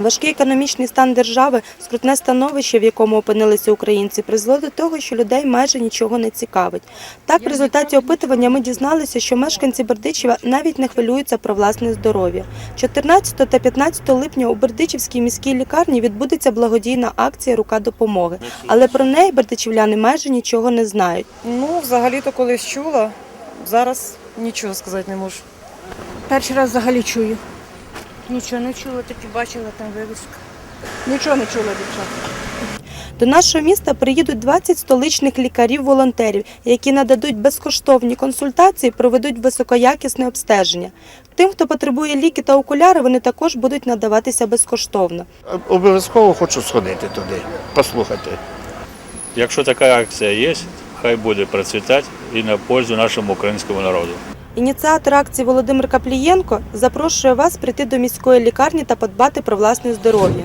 Важкий економічний стан держави, скрутне становище, в якому опинилися українці, призвело до того, що людей майже нічого не цікавить. Так, в результаті опитування ми дізналися, що мешканці Бердичева навіть не хвилюються про власне здоров'я. 14 та 15 липня у Бердичівській міській лікарні відбудеться благодійна акція Рука допомоги, але про неї бердичівляни майже нічого не знають. Ну, взагалі-то колись чула, зараз нічого сказати не можу. Перший раз взагалі чую. Нічого не чула, тільки бачила там вивіску. Нічого не чула, дівчата. До нашого міста приїдуть 20 столичних лікарів-волонтерів, які нададуть безкоштовні консультації, проведуть високоякісне обстеження. Тим, хто потребує ліки та окуляри, вони також будуть надаватися безкоштовно. Обов'язково хочу сходити туди, послухати. Якщо така акція є, хай буде процвітати і на пользу нашому українському народу. Ініціатор акції Володимир Каплієнко запрошує вас прийти до міської лікарні та подбати про власне здоров'я.